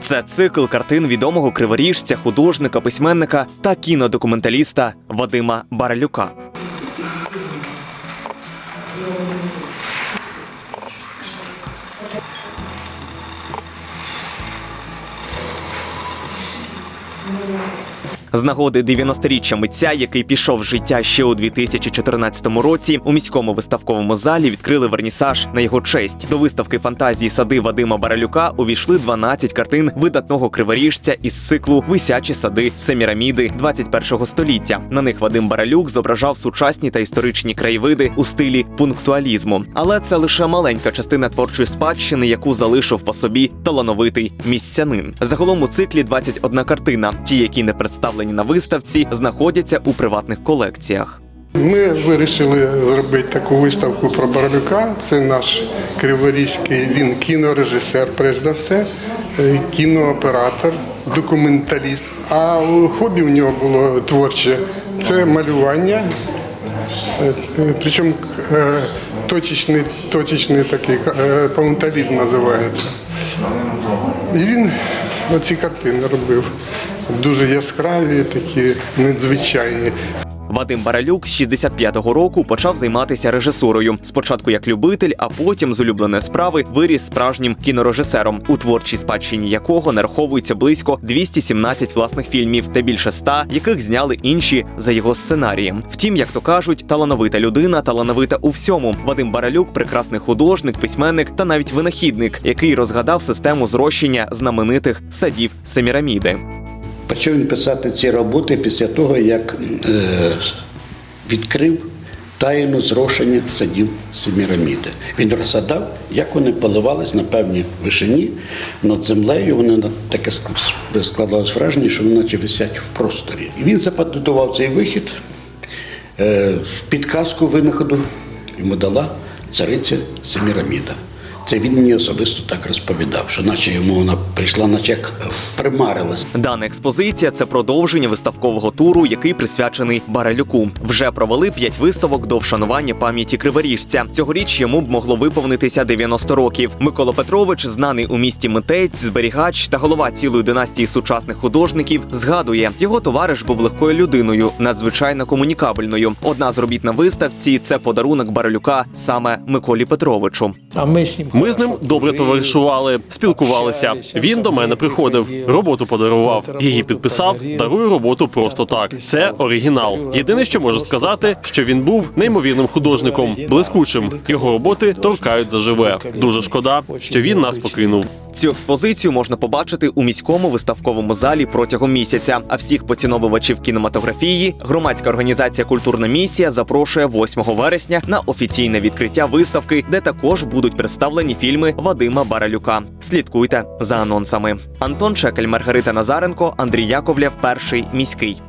Це цикл картин відомого криворіжця, художника, письменника та кінодокументаліста Вадима Баралюка. З нагоди 90-річчя митця, який пішов з життя ще у 2014 році, у міському виставковому залі відкрили вернісаж на його честь. До виставки фантазії сади Вадима Баралюка увійшли 12 картин видатного криворіжця із циклу Висячі сади Семіраміди 21 століття. На них Вадим Баралюк зображав сучасні та історичні краєвиди у стилі пунктуалізму. Але це лише маленька частина творчої спадщини, яку залишив по собі талановитий місцянин. Загалом у циклі 21 картина. Ті, які не представлені на виставці, знаходяться у приватних колекціях. Ми вирішили зробити таку виставку про Баралюка. Це наш криворізький він кінорежисер, перш за все, е, кінооператор, документаліст. А у хобі в нього було творче це малювання. Е, е, Причому точечний, точечний такий паунталізм називається. І він оці картини робив. Дуже яскраві, такі надзвичайні. Вадим Баралюк з 65-го року почав займатися режисурою. Спочатку як любитель, а потім з улюбленої справи виріс справжнім кінорежисером, у творчій спадщині якого нараховується близько 217 власних фільмів та більше 100, яких зняли інші за його сценарієм. Втім, як то кажуть, талановита людина, талановита у всьому. Вадим Баралюк прекрасний художник, письменник та навіть винахідник, який розгадав систему зрощення знаменитих садів Семіраміди. Почав він писати ці роботи після того, як е, відкрив таїну зрошення садів Семіраміди. Він розгадав, як вони поливались на певній вишині над землею. Вони таке ск- складалось враження, що вони наче висять в просторі. І він запатентував цей вихід. Е, підказку винаходу йому дала цариця Семіраміда. Це він мені особисто так розповідав, що наче йому вона прийшла, наче як е, примарилась. Дана експозиція це продовження виставкового туру, який присвячений Баралюку. Вже провели п'ять виставок до вшанування пам'яті криворіжця. Цьогоріч йому б могло виповнитися 90 років. Микола Петрович, знаний у місті митець, зберігач та голова цілої династії сучасних художників, згадує, його товариш був легкою людиною, надзвичайно комунікабельною. Одна з робіт на виставці це подарунок Баралюка саме Миколі Петровичу. А ми з ним Ми з ним добре товаришували, спілкувалися. Він до мене приходив, роботу подарував. Її підписав. Дарую роботу просто так. Це оригінал. Єдине, що можу сказати, що він був неймовірним художником, блискучим. Його роботи торкають заживе. Дуже шкода, що він нас покинув. Цю експозицію можна побачити у міському виставковому залі протягом місяця. А всіх поціновувачів кінематографії громадська організація Культурна місія запрошує 8 вересня на офіційне відкриття виставки, де також будуть представлені фільми Вадима Баралюка. Слідкуйте за анонсами. Антон Чекель, Маргарита Назаренко, Андрій Яковлєв, перший міський.